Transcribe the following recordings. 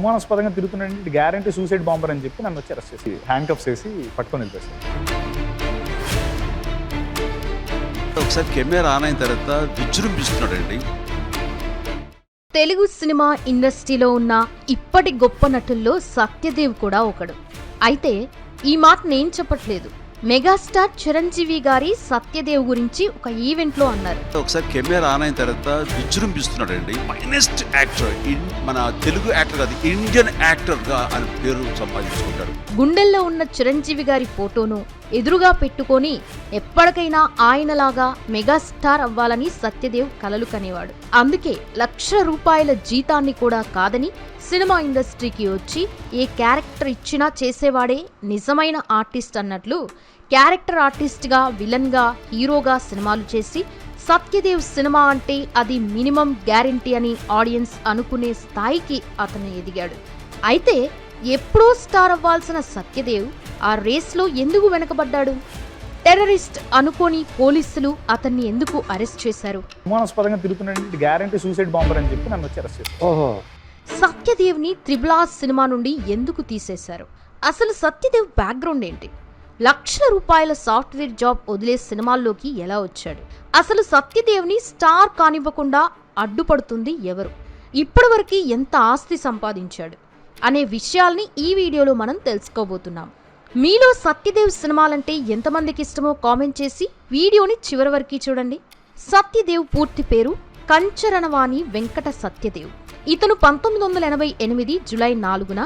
అనుమానాస్పదంగా తిరుగుతున్నటువంటి guarantee suicide bomber అని చెప్పి నన్ను వచ్చి అరెస్ట్ చేసి హ్యాండ్ కప్స్ వేసి పట్టుకొని వెళ్ళిపోయారు ఒకసారి కెమెరా ఆన్ అయిన తర్వాత విజృంభిస్తున్నాడండి. తెలుగు సినిమా ఇండస్ట్రీలో ఉన్న ఇప్పటి గొప్ప నటుల్లో సత్యదేవ్ కూడా ఒకడు. అయితే ఈ మాట నేను చెప్పట్లేదు. మెగాస్టార్ చిరంజీవి గారి సత్యదేవ్ గురించి ఒక ఈవెంట్లో అన్నారు. ఒకసారి కెమెరా ఆన్ అయిన తర్వాత విజృంభిస్తున్నాడండి. ఫైనెస్ట్ యాక్టర్ ఇన్ మన తెలుగు యాక్టర్ కాదు ఇండియన్ యాక్టర్గా అని పేరు సంపాదించుకుంటాడు. గుండెల్లో ఉన్న చిరంజీవి గారి ఫోటోను ఎదురుగా పెట్టుకొని ఎప్పటికైనా ఆయనలాగా మెగాస్టార్ అవ్వాలని సత్యదేవ్ కలలు కనేవాడు. అందుకే లక్ష రూపాయల జీతాన్ని కూడా కాదని సినిమా ఇండస్ట్రీకి వచ్చి ఏ క్యారెక్టర్ ఇచ్చినా చేసేవాడే నిజమైన ఆర్టిస్ట్ అన్నట్లు క్యారెక్టర్ ఆర్టిస్ట్గా విలన్గా హీరోగా సినిమాలు చేసి సత్యదేవ్ సినిమా అంటే అది మినిమం గ్యారంటీ అని ఆడియన్స్ అనుకునే స్థాయికి అతను ఎదిగాడు. అయితే ఎప్పుడో స్టార్ అవ్వాల్సిన సత్యదేవ్ ఆ రేస్లో ఎందుకు వెనకబడ్డాడు? టెర్రరిస్ట్ అనుకోని పోలీసులు అతన్ని ఎందుకు అరెస్ట్ చేశారు? అనుమానాస్పదంగా తిరుగుతున్నటువంటి గ్యారంటీ సూసైడ్ బాంబర్ అని చెప్పి నన్ను వచ్చి అరెస్ట్ చేశారు. ఓహో. సత్యదేవ్ని త్రిబులాస్ సినిమా నుండి ఎందుకు తీసేశారు? అసలు సత్యదేవ్ బ్యాక్గ్రౌండ్ ఏంటి? లక్షల రూపాయల సాఫ్ట్వేర్ జాబ్ వదిలే సినిమాల్లోకి ఎలా వచ్చాడు? అసలు సత్యదేవ్ని స్టార్ కానివ్వకుండా అడ్డుపడుతుంది ఎవరు? ఇప్పటివరకు ఎంత ఆస్తి సంపాదించాడు? అనే విషయాల్ని ఈ వీడియోలో మనం తెలుసుకోబోతున్నాం. మీలో సత్యదేవ్ సినిమాలంటే ఎంతమందికి ఇష్టమో కామెంట్ చేసి వీడియోని చివరి వరకు చూడండి. సత్యదేవ్ పూర్తి పేరు కంచరణవాణి వెంకట సత్యదేవ్. ఇతను పంతొమ్మిది వందల ఎనభై ఎనిమిది జులై నాలుగున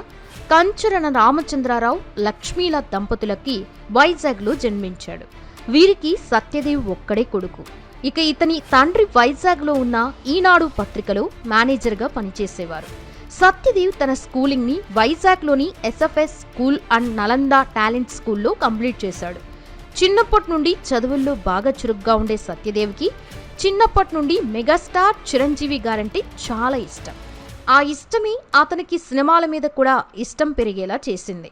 కంచరణ రామచంద్రారావు లక్ష్మీల దంపతులకి వైజాగ్లో జన్మించాడు. వీరికి సత్యదేవ్ ఒక్కడే కొడుకు. ఇక ఇతని తండ్రి వైజాగ్లో ఉన్న ఈనాడు పత్రికలో మేనేజర్గా పనిచేసేవారు. సత్యదేవ్ తన స్కూలింగ్ని వైజాగ్లోని SFS school and Nalanda talent స్కూల్లో కంప్లీట్ చేశాడు. చిన్నప్పటి నుండి చదువుల్లో బాగా చురుగ్గా ఉండే సత్యదేవ్కి చిన్నప్పటి నుండి మెగాస్టార్ చిరంజీవి గారంటే చాలా ఇష్టం. ఆ ఇష్టమే అతనికి సినిమాల మీద కూడా ఇష్టం పెరిగేలా చేసింది.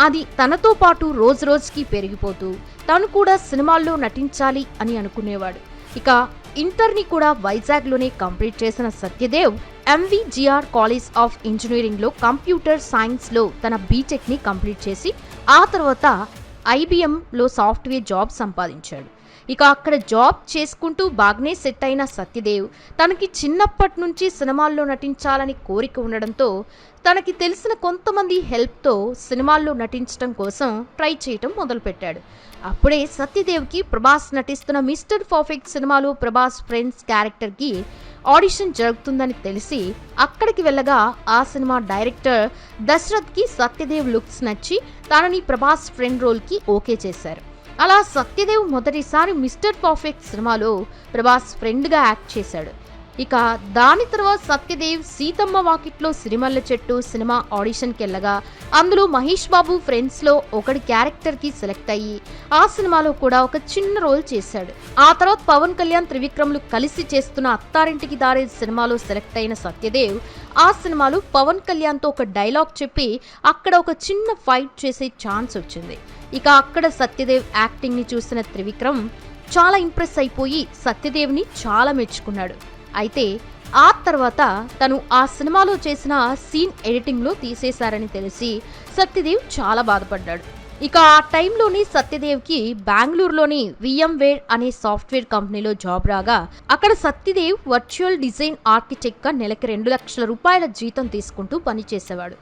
అది తనతో పాటు రోజు రోజుకి పెరిగిపోతూ తను కూడా సినిమాల్లో నటించాలి అని అనుకునేవాడు. ఇక ఇంటర్ని కూడా వైజాగ్లోనే కంప్లీట్ చేసిన సత్యదేవ్ ఎంవిజిఆర్ కాలేజ్ ఆఫ్ ఇంజనీరింగ్లో కంప్యూటర్ సైన్స్లో తన బీటెక్ని కంప్లీట్ చేసి ఆ తర్వాత ఐబిఎంలో సాఫ్ట్వేర్ జాబ్ సంపాదించాడు. ఇక అక్కడ జాబ్ చేసుకుంటూ బాగానే సెట్ అయిన సత్యదేవ్ తనకి చిన్నప్పటి నుంచి సినిమాల్లో నటించాలని కోరిక ఉండడంతో తనకి తెలిసిన కొంతమంది హెల్ప్తో సినిమాల్లో నటించడం కోసం ట్రై చేయటం మొదలుపెట్టాడు. అప్పుడే సత్యదేవ్కి ప్రభాస్ నటిస్తున్న మిస్టర్ పర్ఫెక్ట్ సినిమాలో ప్రభాస్ ఫ్రెండ్స్ క్యారెక్టర్కి ఆడిషన్ జరుగుతుందని తెలిసి అక్కడికి వెళ్ళగా ఆ సినిమా డైరెక్టర్ దశరథ్కి సత్యదేవ్ లుక్స్ నచ్చి తనని ప్రభాస్ ఫ్రెండ్ రోల్కి ఓకే చేశారు. అలా సత్యదేవ్ మొదటిసారి మిస్టర్ పర్ఫెక్ట్ సినిమాలో ప్రభాస్ ఫ్రెండ్గా యాక్ట్ చేశాడు. ఇక దాని తర్వాత సత్యదేవ్ సీతమ్మ వాకిట్లో సిరిమల్ల చెట్టు సినిమా ఆడిషన్కి వెళ్ళగా అందులో మహేష్ బాబు ఫ్రెండ్స్లో ఒకటి క్యారెక్టర్కి సెలెక్ట్ అయ్యి ఆ సినిమాలో కూడా ఒక చిన్న రోల్ చేశాడు. ఆ తర్వాత పవన్ కళ్యాణ్ త్రివిక్రమ్లు కలిసి చేస్తున్న అత్తారింటికి దారే సినిమాలో సెలెక్ట్ అయిన సత్యదేవ్ ఆ సినిమాలో పవన్ కళ్యాణ్తో ఒక డైలాగ్ చెప్పి అక్కడ ఒక చిన్న ఫైట్ చేసే ఛాన్స్ వచ్చింది. ఇక అక్కడ సత్యదేవ్ యాక్టింగ్ని చూసిన త్రివిక్రమ్ చాలా ఇంప్రెస్ అయిపోయి సత్యదేవ్ని చాలా మెచ్చుకున్నాడు. అయితే ఆ తర్వాత తను ఆ సినిమాలో చేసిన సీన్ ఎడిటింగ్లో తీసేశారని తెలిసి సత్యదేవ్ చాలా బాధపడ్డాడు. ఇక ఆ టైంలోని సత్యదేవ్కి బెంగళూరులోని విఎంవేర్ అనే సాఫ్ట్వేర్ కంపెనీలో జాబ్ రాగా అక్కడ సత్యదేవ్ వర్చువల్ డిజైన్ ఆర్కిటెక్ట్గా నెలకి రెండు లక్షల రూపాయల జీతం తీసుకుంటూ పనిచేసేవాడు.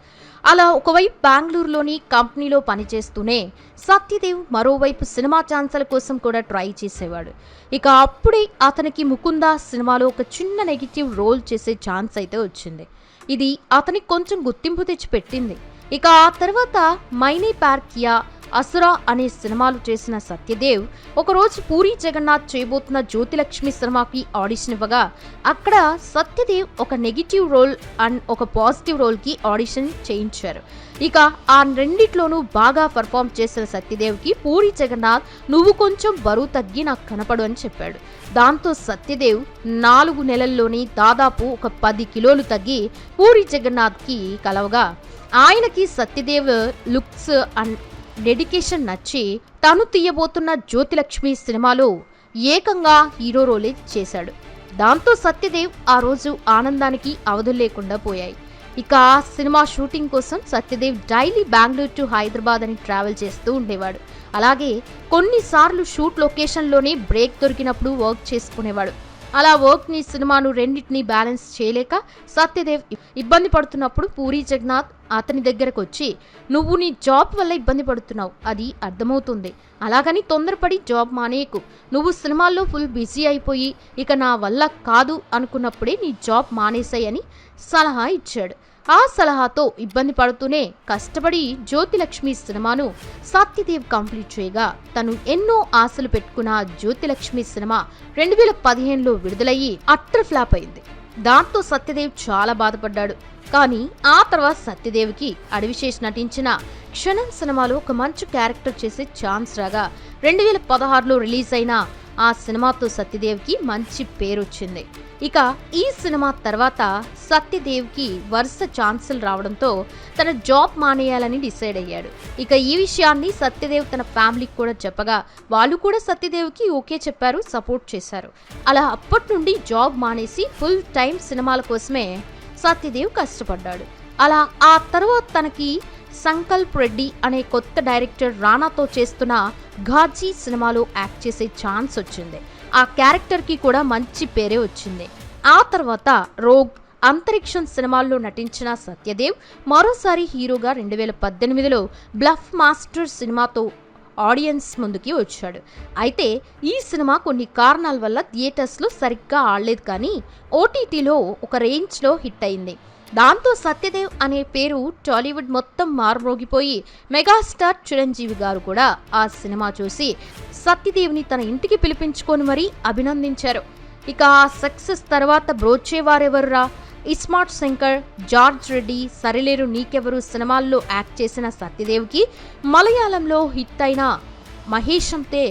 అలా ఒకవైపు బెంగళూరులోని కంపెనీలో పనిచేస్తూనే సత్యదేవ్ మరోవైపు సినిమా ఛాన్సుల కోసం కూడా ట్రై చేసేవాడు. ఇక అప్పుడే అతనికి ముకుంద సినిమాలో ఒక చిన్న నెగిటివ్ రోల్ చేసే ఛాన్స్ అయితే వచ్చింది. ఇది అతనికి కొంచెం గుర్తింపు తెచ్చి పెట్టింది ఇక ఆ తర్వాత మైనే పార్కియా అసురా అనే సినిమాలు చేసిన సత్యదేవ్ ఒకరోజు పూరి జగన్నాథ్ చేయబోతున్న జ్యోతిలక్ష్మి సినిమాకి ఆడిషన్ ఇవ్వగా అక్కడ సత్యదేవ్ ఒక నెగిటివ్ రోల్ అండ్ ఒక పాజిటివ్ రోల్కి ఆడిషన్ చేయించారు. ఇక ఆ రెండిట్లోనూ బాగా పర్ఫామ్ చేసిన సత్యదేవ్కి పూరి జగన్నాథ్ నువ్వు కొంచెం బరువు తగ్గి నాకు కనపడు అని చెప్పాడు. దాంతో సత్యదేవ్ నాలుగు నెలల్లోని దాదాపు ఒక పది కిలోలు తగ్గి పూరి జగన్నాథ్కి కలవగా ఆయనకి సత్యదేవ్ లుక్స్ అండ్ డెడికేషన్ నచ్చి తను తీయబోతున్న జ్యోతిలక్ష్మి సినిమాలో ఏకంగా హీరో రోలే చేశాడు. దాంతో సత్యదేవ్ ఆ రోజు ఆనందానికి అవధులు లేకుండా పోయాయి. ఇక ఆ సినిమా షూటింగ్ కోసం సత్యదేవ్ డైలీ బెంగళూరు టు హైదరాబాద్ అని ట్రావెల్ చేస్తూ ఉండేవాడు. అలాగే కొన్నిసార్లు షూట్ లొకేషన్లోనే బ్రేక్ దొరికినప్పుడు వర్క్ చేసుకునేవాడు. అలా వర్క్ని సినిమాను రెండింటిని బ్యాలెన్స్ చేయలేక సత్యదేవ్ ఇబ్బంది పడుతున్నప్పుడు పూరి జగన్నాథ్ అతని దగ్గరకు వచ్చి నువ్వు నీ జాబ్ వల్ల ఇబ్బంది పడుతున్నావు. అది అర్థమవుతుంది. అలాగని తొందరపడి జాబ్ మానేయకు. నువ్వు సినిమాల్లో ఫుల్ బిజీ అయిపోయి ఇక నా వల్ల కాదు అనుకున్నప్పుడే నీ జాబ్ మానేసాయని సలహా ఇచ్చాడు. ఆ సలహాతో ఇబ్బంది పడుతూనే కష్టపడి జ్యోతిలక్ష్మి సినిమాను సత్యదేవ్ కంప్లీట్ చేయగా తను ఎన్నో ఆశలు పెట్టుకున్న జ్యోతిలక్ష్మి సినిమా రెండు వేల పదిహేనులో విడుదలయ్యి అట్టర్ ఫ్లాప్ అయింది. దాంతో సత్యదేవ్ చాలా బాధపడ్డాడు. కానీ ఆ తర్వాత సత్యదేవ్కి అడవిశేష్ నటించిన క్షణం సినిమాలో ఒక మంచి క్యారెక్టర్ చేసే ఛాన్స్ రాగా రెండు వేల పదహారులో రిలీజ్ అయిన ఆ సినిమాతో సత్యదేవ్కి మంచి పేరు వచ్చింది ఇక ఈ సినిమా తర్వాత సత్యదేవ్కి వరుస ఛాన్సులు రావడంతో తన జాబ్ మానేయాలని డిసైడ్ అయ్యాడు. ఇక ఈ విషయాన్ని సత్యదేవ్ తన ఫ్యామిలీకి కూడా చెప్పగా వాళ్ళు కూడా సత్యదేవ్కి ఓకే చెప్పారు సపోర్ట్ చేశారు. అలా అప్పటి నుండి జాబ్ మానేసి ఫుల్ టైం సినిమాల కోసమే సత్యదేవ్ కష్టపడ్డాడు. అలా ఆ తర్వాత తనకి సంకల్ప్ రెడ్డి అనే కొత్త డైరెక్టర్ రానాతో చేస్తున్న ఘాజీ సినిమాలో యాక్ట్ చేసే ఛాన్స్ వచ్చింది. ఆ క్యారెక్టర్కి కూడా మంచి పేరే వచ్చింది. ఆ తర్వాత రోగ్ అంతరిక్షం సినిమాల్లో నటించిన సత్యదేవ్ మరోసారి హీరోగా రెండు వేల పద్దెనిమిదిలో బ్లఫ్ మాస్టర్ సినిమాతో ఆడియన్స్ ముందుకి వచ్చాడు. అయితే ఈ సినిమా కొన్ని కారణాల వల్ల థియేటర్స్లో సరిగ్గా ఆడలేదు కానీ ఓటీటీలో ఒక రేంజ్లో హిట్ అయింది. దాంతో సత్యదేవ్ అనే పేరు టాలీవుడ్ మొత్తం మారుమోగిపోయి మెగాస్టార్ చిరంజీవి గారు కూడా ఆ సినిమా చూసి సత్యదేవ్ని తన ఇంటికి పిలిపించుకొని మరీ అభినందించారు. ఇక ఆ సక్సెస్ తర్వాత బ్రోచేవారెవర్రా? ఇస్మార్ట్ శంకర్ జార్జ్ రెడ్డి సరిలేరు నీకెవరు సినిమాల్లో యాక్ట్ చేసిన సత్యదేవ్కి మలయాళంలో హిట్ అయిన మహేషంతే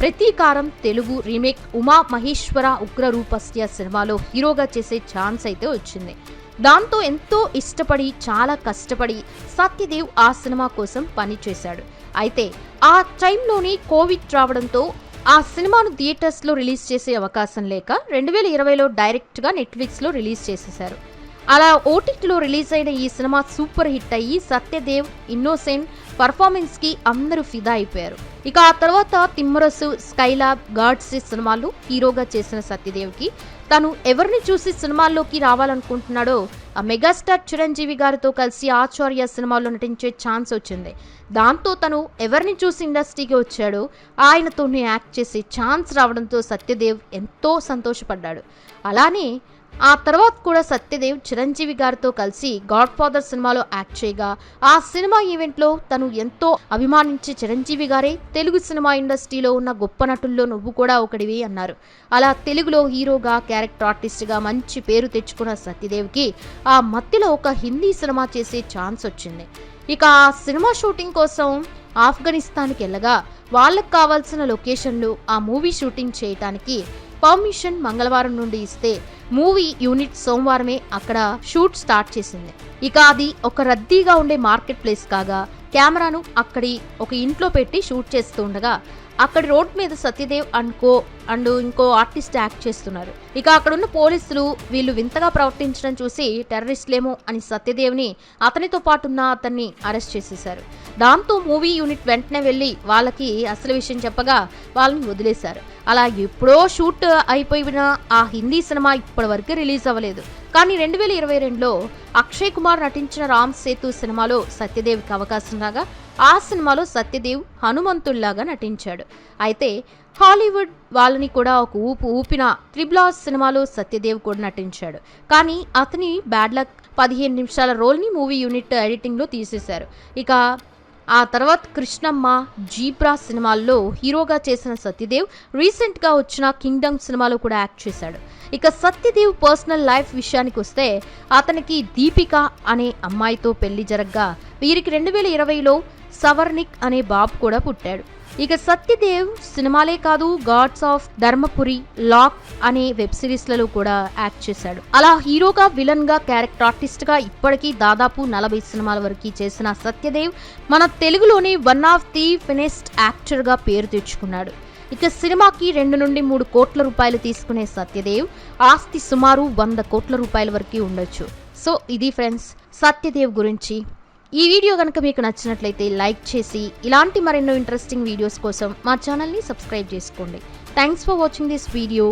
ప్రతీకారం తెలుగు రీమేక్ ఉమా మహేశ్వర ఉగ్రరూపస్య సినిమాలో హీరోగా చేసే ఛాన్స్ అయితే వచ్చింది. దాంతో ఎంతో ఇష్టపడి చాలా కష్టపడి సత్యదేవ్ ఆ సినిమా కోసం పనిచేశాడు. అయితే ఆ టైంలోనే కోవిడ్ రావడంతో ఆ సినిమాను థియేటర్స్లో రిలీజ్ చేసే అవకాశం లేక రెండు వేల ఇరవైలో డైరెక్ట్గా నెట్ఫ్లిక్స్లో రిలీజ్ చేసేశారు. అలా ఓటీటీలో రిలీజ్ అయిన ఈ సినిమా సూపర్ హిట్ అయ్యి సత్యదేవ్ ఇన్నోసెంట్ పర్ఫార్మెన్స్కి అందరూ ఫిదా అయిపోయారు. ఇక ఆ తర్వాత తిమ్మరసు స్కైలాబ్ గాడ్స్ సినిమాలు హీరోగా చేసిన సత్యదేవ్కి తను ఎవరిని చూసి సినిమాల్లోకి రావాలనుకుంటున్నాడో ఆ మెగాస్టార్ చిరంజీవి గారితో కలిసి ఆచార్య సినిమాలో నటించే ఛాన్స్ వచ్చింది. దాంతో తను ఎవరిని చూసి ఇండస్ట్రీకి వచ్చాడో ఆయనతోనే యాక్ట్ చేసే ఛాన్స్ రావడంతో సత్యదేవ్ ఎంతో సంతోషపడ్డాడు. అలానే ఆ తర్వాత కూడా సత్యదేవ్ చిరంజీవి గారితో కలిసి గాడ్ ఫాదర్ సినిమాలో యాక్ట్ చేయగా ఆ సినిమా ఈవెంట్లో తను ఎంతో అభిమానించే చిరంజీవి గారే తెలుగు సినిమా ఇండస్ట్రీలో ఉన్న గొప్ప నటుల్లో నువ్వు కూడా ఒకడివి అన్నారు. అలా తెలుగులో హీరోగా క్యారెక్టర్ ఆర్టిస్ట్గా మంచి పేరు తెచ్చుకున్న సత్యదేవ్కి ఆ మధ్యలో ఒక హిందీ సినిమా చేసే ఛాన్స్ వచ్చింది. ఇక ఆ సినిమా షూటింగ్ కోసం ఆఫ్ఘనిస్తాన్కి వెళ్ళగా వాళ్ళకు కావాల్సిన లొకేషన్లు ఆ మూవీ షూటింగ్ చేయటానికి పర్మిషన్ మంగళవారం నుండి ఇస్తే మూవీ యూనిట్ సోమవారమే అక్కడ షూట్ స్టార్ట్ చేసింది. ఇక అది ఒక రద్దీగా ఉండే మార్కెట్ ప్లేస్ కాగా కెమెరాను అక్కడి ఒక ఇంట్లో పెట్టి షూట్ చేస్తుండగా అక్కడ రోడ్ మీద సత్యదేవ్ అండ్ కో అండ్ ఇంకో ఆర్టిస్ట్ యాక్ట్ చేస్తున్నారు. ఇక అక్కడున్న పోలీసులు వీళ్ళు వింతగా ప్రవర్తించడం చూసి టెర్రరిస్టులేమో అని సత్యదేవ్ని అతనితో పాటు ఉన్న అతన్ని అరెస్ట్ చేసేశారు. దాంతో మూవీ యూనిట్ వెంటనే వెళ్ళి వాళ్ళకి అసలు విషయం చెప్పగా వాళ్ళని వదిలేశారు. అలా ఎప్పుడో షూట్ అయిపోయిన ఆ హిందీ సినిమా ఇప్పటి వరకు రిలీజ్ అవ్వలేదు. కానీ రెండు వేల ఇరవై రెండులో అక్షయ్ కుమార్ నటించిన రామ్ సేతు సినిమాలో సత్యదేవ్కి అవకాశం రాగా ఆ సినిమాలో సత్యదేవ్ హనుమంతుల్లాగా నటించాడు. అయితే హాలీవుడ్ వాళ్ళని కూడా ఒక ఊపు ఊపిన త్రిబ్లాస్ సినిమాలో సత్యదేవ్ కూడా నటించాడు. కానీ అతని బ్యాడ్ లక్ పదిహేను నిమిషాల రోల్ని మూవీ యూనిట్ ఎడిటింగ్లో తీసేశారు. ఇక ఆ తర్వాత కృష్ణమ్మ జీబ్రా సినిమాల్లో హీరోగా చేసిన సత్యదేవ్ రీసెంట్గా వచ్చిన కింగ్డమ్ సినిమాలో కూడా యాక్ట్ చేశాడు. ఇక సత్యదేవ్ పర్సనల్ లైఫ్ విషయానికి వస్తే అతనికి దీపిక అనే అమ్మాయితో పెళ్ళి జరగ్గా. వీరికి రెండు వేల ఇరవైలో సవర్నిక్ అనే బాబు కూడా పుట్టాడు. ఇక సత్యదేవ్ సినిమాలే కాదు గాడ్స్ ఆఫ్ ధర్మపురి లాక్ అనే వెబ్ సిరీస్లలో కూడా యాక్ట్ చేశాడు. అలా హీరోగా విలన్గా క్యారెక్టర్ ఆర్టిస్ట్గా ఇప్పటికీ దాదాపు నలభై సినిమాల వరకు చేసిన సత్యదేవ్ మన తెలుగులోనే వన్ ఆఫ్ ది ఫినెస్ట్ యాక్టర్గా పేరు తెచ్చుకున్నాడు. ఇక సినిమాకి రెండు నుండి మూడు కోట్ల రూపాయలు తీసుకునే సత్యదేవ్ ఆస్తి సుమారు వంద కోట్ల రూపాయల వరకు ఉండొచ్చు. సో ఇది ఫ్రెండ్స్ సత్యదేవ్ గురించి ఈ వీడియో కనుక మీకు నచ్చినట్లయితే లైక్ చేసి ఇలాంటి మరెన్నో ఇంట్రెస్టింగ్ వీడియోస్ కోసం మా ఛానల్ని సబ్స్క్రైబ్ చేసుకోండి. Thanks for watching this video